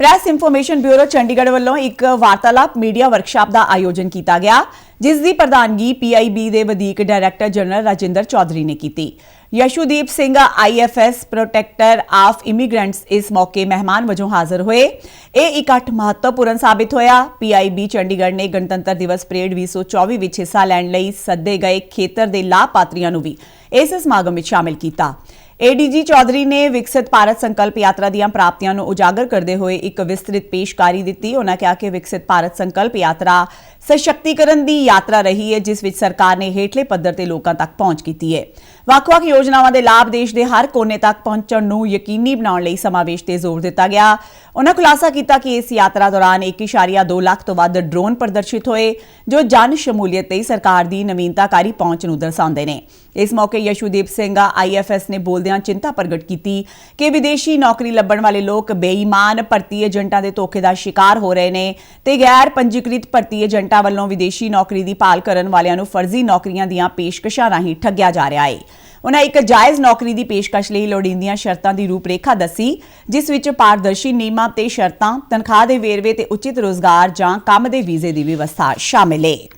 Press information bureau Chandigarh ਵੱਲੋਂ ਇੱਕ ਵਾਰਤਾਲਾਪ ਮੀਡੀਆ ਵਰਕਸ਼ਾਪ ਦਾ ਆਯੋਜਨ ਕੀਤਾ ਗਿਆ, ਜਿਸ ਦੀ ਪ੍ਰਧਾਨਗੀ ਪੀਆਈਬੀ ਦੇ ਵਧੀਕ ਡਾਇਰੈਕਟਰ ਜਨਰਲ ਰਾਜਿੰਦਰ ਚੌਧਰੀ ਨੇ ਕੀਤੀ। Yashudeep Singh IFS protector of immigrants ਇਸ ਮੌਕੇ ਮਹਿਮਾਨ ਵਜੋਂ ਹਾਜ਼ਰ ਹੋਏ। ਇਹ ਇਕੱਠ ਮਹੱਤਵਪੂਰਨ ਸਾਬਿਤ ਹੋਇਆ। ਪੀਆਈਬੀ ਚੰਡੀਗੜ੍ਹ ਨੇ ਗਣਤੰਤਰ ਦਿਵਸ ਪਰੇਡ 2024 ਵਿੱਚ ਹਿੱਸਾ ਲੈਣ ਲਈ ਸੱਦੇ ਗਏ ਖੇਤਰ ਦੇ ਲਾਭਪਾਤਰੀਆਂ ਨੂੰ ਵੀ ਇਸ ਸਮਾਗਮ ਵਿੱਚ ਸ਼ਾਮਿਲ ਕੀਤਾ। ਏਡੀਜੀ ਚੌਧਰੀ ਨੇ ਵਿਕਸਿਤ ਭਾਰਤ ਸੰਕਲਪ ਯਾਤਰਾ ਦੀਆਂ ਪ੍ਰਾਪਤੀਆਂ ਨੂੰ ਉਜਾਗਰ ਕਰਦੇ ਹੋਏ ਇੱਕ ਵਿਸਤ੍ਰਿਤ ਪੇਸ਼ਕਾਰੀ ਦਿੱਤੀ। ਉਹਨਾਂ ਕਿਹਾ ਕਿ ਵਿਕਸਿਤ ਭਾਰਤ ਸੰਕਲਪ ਯਾਤਰਾ ਸਸ਼ਕਤੀਕਰਨ ਦੀ ਯਾਤਰਾ ਰਹੀ ਹੈ, ਜਿਸ ਵਿੱਚ ਸਰਕਾਰ ਨੇ ਹੇਠਲੇ ਪੱਧਰ ਤੇ ਲੋਕਾਂ ਤੱਕ ਪਹੁੰਚ ਕੀਤੀ ਹੈ। ਵੱਖ-ਵੱਖ ਯੋਜਨਾਵਾਂ ਦੇ ਲਾਭ ਦੇਸ਼ ਦੇ ਹਰ ਕੋਨੇ ਤੱਕ ਪਹੁੰਚਣ ਨੂੰ ਯਕੀਨੀ ਬਣਾਉਣ ਲਈ ਸਮਾਵੇਸ਼ ਤੇ ਜ਼ੋਰ ਦਿੱਤਾ ਗਿਆ। ਉਹਨਾਂ ਖੁਲਾਸਾ ਕੀਤਾ ਕਿ ਇਸ ਯਾਤਰਾ ਦੌਰਾਨ 1.2 ਲੱਖ ਤੋਂ ਵੱਧ ਡਰੋਨ ਪ੍ਰਦਰਸ਼ਿਤ ਹੋਏ, ਜੋ ਜਨ ਸ਼ਮੂਲੀਅਤ ਤੇ ਸਰਕਾਰ ਦੀ ਨਵੀਨਤਾਕਾਰੀ ਪਹੁੰਚ ਨੂੰ ਦਰਸਾਉਂਦੇ ਨੇ। ਇਸ ਮੌਕੇ ਯਸ਼ੂਦੀਪ ਸਿੰਘ ਆਈਐਫਐਸ ਨੇ ਬੋਲਦਿਆਂ ਚਿੰਤਾ ਪ੍ਰਗਟ ਕੀਤੀ ਕਿ ਵਿਦੇਸ਼ੀ ਨੌਕਰੀ ਲੱਭਣ ਵਾਲੇ ਲੋਕ ਬੇਈਮਾਨ, ਭਰਤੀ ਏਜੰਟਾਂ ਦੇ ਧੋਖੇ ਦਾ ਸ਼ਿਕਾਰ ਹੋ ਰਹੇ ਨੇ ਤੇ ਗੈਰ ਪੰਜੀਕ੍ਰਿਤ ਭਰਤੀ ਏਜੰਟਾਂ ਵੱਲੋਂ ਵਿਦੇਸ਼ੀ ਨੌਕਰੀ ਦੀ ਭਾਲ ਕਰਨ ਵਾਲਿਆਂ ਨੂੰ ਫਰਜ਼ੀ ਨੌਕਰੀਆਂ ਦੀਆਂ ਪੇਸ਼ਕਸ਼ਾਂ ਰਾਹੀਂ ਠੱਗਿਆ ਜਾ ਰਿਹਾ ਹੈ ਉਹਨਾਂ ਇੱਕ ਜਾਇਜ਼ ਨੌਕਰੀ ਦੀ ਪੇਸ਼ਕਸ਼ ਲਈ ਲੋੜੀਂਦੀਆਂ ਸ਼ਰਤਾਂ ਦੀ ਰੂਪਰੇਖਾ ਦੱਸੀ, ਜਿਸ ਵਿੱਚ ਪਾਰਦਰਸ਼ੀ ਨਿਯਮਾਂ ਤੇ ਸ਼ਰਤਾਂ, ਤਨਖਾਹ ਦੇ ਵੇਰਵੇ ਤੇ ਉਚਿਤ ਰੋਜ਼ਗਾਰ ਜਾਂ ਕੰਮ ਦੇ ਵੀਜ਼ੇ ਦੀ ਵਿਵਸਥਾ ਸ਼ਾਮਿਲ ਹੈ